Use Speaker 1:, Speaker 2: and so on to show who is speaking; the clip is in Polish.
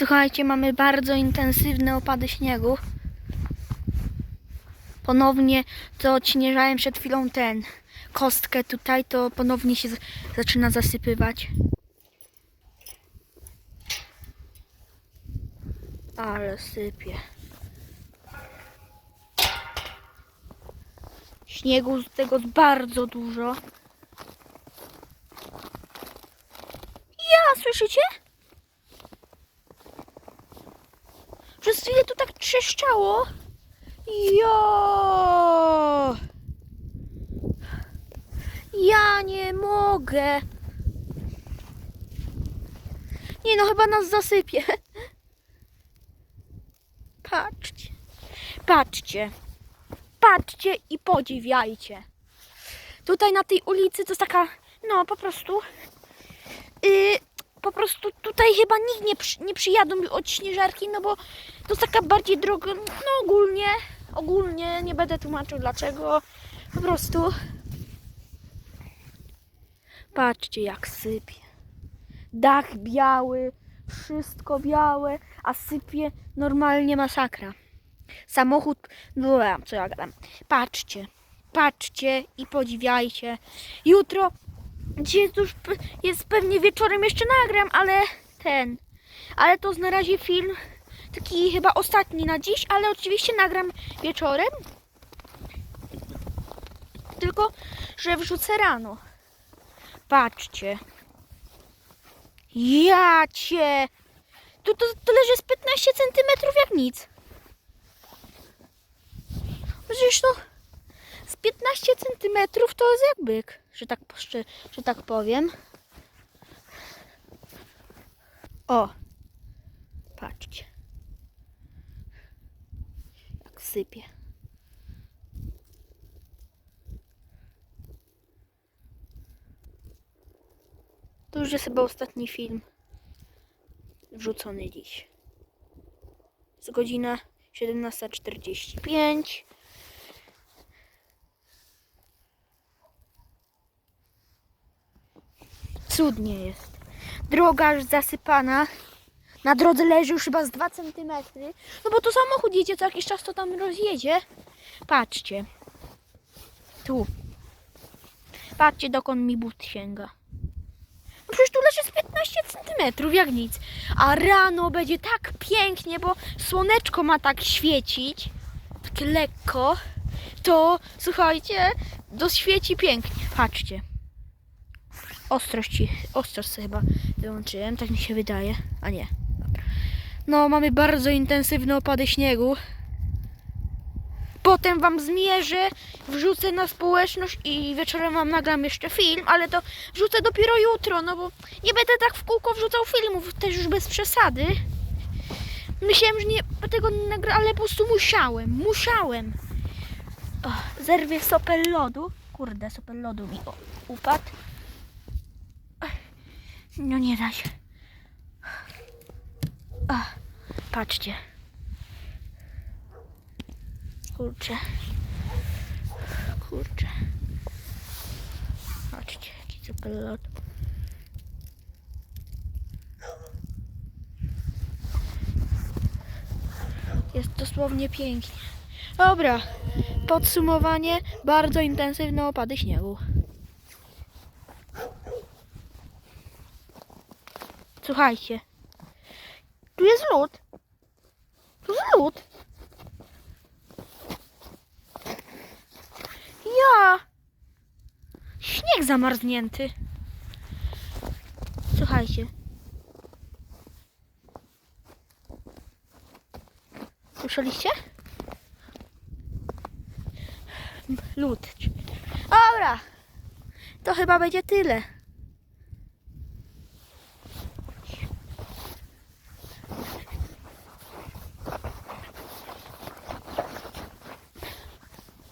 Speaker 1: Słuchajcie, mamy bardzo intensywne opady śniegu. Ponownie to odśnieżałem przed chwilą ten kostkę tutaj, to ponownie się zaczyna zasypywać. Ale sypie. Śniegu z tego bardzo dużo. Ja, słyszycie? Przez chwilę tu tak trzeszczało. Jo! Ja nie mogę. Nie no, chyba nas zasypie. Patrzcie. Patrzcie. Patrzcie i podziwiajcie. Tutaj na tej ulicy to jest taka, no po prostu, prostu tutaj chyba nikt nie, przy, nie przyjadą od śnieżarki, no bo to jest taka bardziej droga, no ogólnie, ogólnie, nie będę tłumaczył dlaczego, po prostu. Patrzcie jak sypie. Dach biały, wszystko białe, a sypie normalnie masakra. Samochód, no co ja gadam. Patrzcie, patrzcie i podziwiajcie. Jutro, dzisiaj już jest pewnie wieczorem jeszcze nagram, ale ten, ale to jest na razie film taki chyba ostatni na dziś, ale oczywiście nagram wieczorem. Tylko, że wrzucę rano. Patrzcie. Ja cię. Tu to, to leży z 15 centymetrów jak nic. Przecież to z 15 centymetrów to jest jak byk, że tak, że, tak powiem. O, patrzcie. Jak sypie. To już jest chyba ostatni film wrzucony dziś. Jest godzina 17.45. Cudnie jest. Droga już zasypana. Na drodze leży już chyba z 2 cm. No bo to samochód jedzie co jakiś czas, to tam rozjedzie. Patrzcie. Tu. Patrzcie, dokąd mi but sięga. No przecież tu leży z 15 cm, jak nic. A rano będzie tak pięknie, bo słoneczko ma tak świecić. Takie lekko. To, słuchajcie, doświeci pięknie. Patrzcie. Ostrość, ostrość chyba wyłączyłem, tak mi się wydaje. A nie. No, mamy bardzo intensywne opady śniegu. Potem wam zmierzę, wrzucę na społeczność i wieczorem wam nagram jeszcze film, ale to wrzucę dopiero jutro, no bo nie będę tak w kółko wrzucał filmów, też już bez przesady. Myślałem, że nie tego nie nagra, ale po prostu musiałem, musiałem. O, zerwię sopel lodu. Kurde, sopel lodu mi upadł. No nie da się. Ach, patrzcie. Kurczę. Kurczę. Patrzcie, jaki super lot. Jest dosłownie pięknie. Dobra, podsumowanie. Bardzo intensywne opady śniegu. Słuchajcie. Tu jest lód. Tu jest lód. Ja. Śnieg zamarznięty. Słuchajcie. Słyszeliście? Lód. Dobra. To chyba będzie tyle.